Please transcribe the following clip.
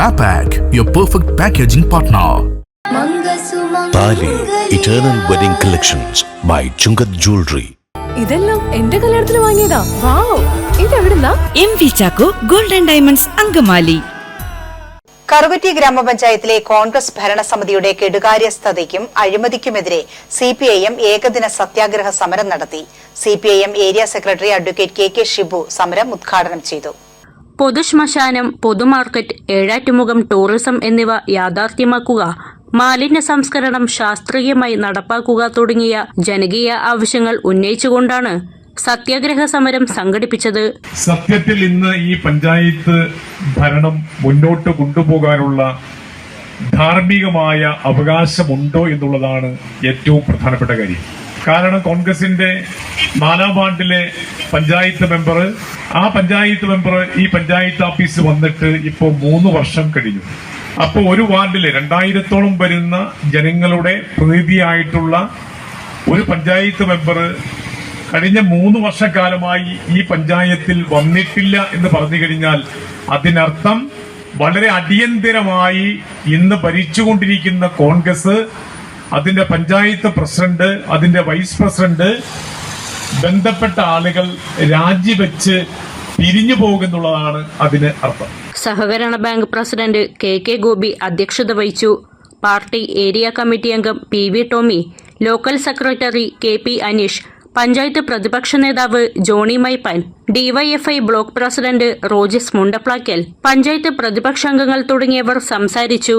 Mapac, your perfect packaging partner. Thali eternal wedding collections by Chungath jewellery ഇതെല്ലാം എന്റെ കല്യാണത്തിന് വാങ്ങിയതാ. Wow. ഇതെവിടുന്നാ M V Chacko golden diamonds Angamaly. Karukutty ഗ്രാമപഞ്ചായത്തിലെ കോൺഗ്രസ് ഭരണസമിതിയുടെ കെടുകാര്യസ്ഥതയ്ക്കും അഴിമതിക്കുമെതിരെ സിപിഐഎം ഏകദിന സത്യാഗ്രഹ സമരം നടത്തി. CPIM area secretary advocate K K Shibu സമരം ഉദ്ഘാടനം ചെയ്തു. പൊതുശ്മശാനം പൊതുമാർക്കറ്റ് ഏഴാറ്റുമുഖം ടൂറിസം എന്നിവ യാഥാർത്ഥ്യമാക്കുക. മാലിന്യ സംസ്കരണം ശാസ്ത്രീയമായി നടപ്പാക്കുക തുടങ്ങിയ ജനകീയ ആവശ്യങ്ങൾ ഉന്നയിച്ചുകൊണ്ടാണ് സത്യാഗ്രഹ സമരം സംഘടിപ്പിച്ചത്. സത്യത്തിൽ ഇന്ന് ഈ പഞ്ചായത്ത് ഭരണം മുന്നോട്ട് കൊണ്ടുപോകാനുള്ള ധാർമ്മികമായ അവകാശമുണ്ടോ എന്നുള്ളതാണ് ഏറ്റവും പ്രധാനപ്പെട്ട കാര്യം. കാരണം കോൺഗ്രസിന്റെ നാലാം വാർഡിലെ പഞ്ചായത്ത് മെമ്പർ ആ പഞ്ചായത്ത് മെമ്പർ ഈ പഞ്ചായത്ത് ഓഫീസ് വന്നിട്ട് ഇപ്പോൾ മൂന്ന് വർഷം കഴിഞ്ഞു. അപ്പോൾ ഒരു വാർഡിലെ രണ്ടായിരത്തോളം വരുന്ന ജനങ്ങളുടെ പ്രതിനിധിയായിട്ടുള്ള ഒരു പഞ്ചായത്ത് മെമ്പർ കഴിഞ്ഞ മൂന്ന് വർഷക്കാലമായി ഈ പഞ്ചായത്തിൽ വന്നിട്ടില്ല എന്ന് പറഞ്ഞു കഴിഞ്ഞാൽ അതിനർത്ഥം വളരെ അടിയന്തരമായി ഇന്ന് ഭരിച്ചുകൊണ്ടിരിക്കുന്ന കോൺഗ്രസ് അതിന്റെ പഞ്ചായത്ത് പ്രസിഡന്റ് അതിന്റെ വൈസ് പ്രസിഡന്റ് ബന്ധപ്പെട്ട ആളുകൾ രാജിവെച്ച് പിരിഞ്ഞു പോകുന്നുള്ളതാണ് അതിന് അർത്ഥം. സഹകരണ bank president K K Gopi അധ്യക്ഷത വഹിച്ചു. പാർട്ടി ഏരിയ കമ്മിറ്റി അംഗം P V Tomy local secretary K P Aneesh panchayat പ്രതിപക്ഷ നേതാവ് Johny Maippan DYFI block president Rojis Mundaplackal panchayat പ്രതിപക്ഷ അംഗങ്ങൾ തുടങ്ങിയവർ സംസാരിച്ചു.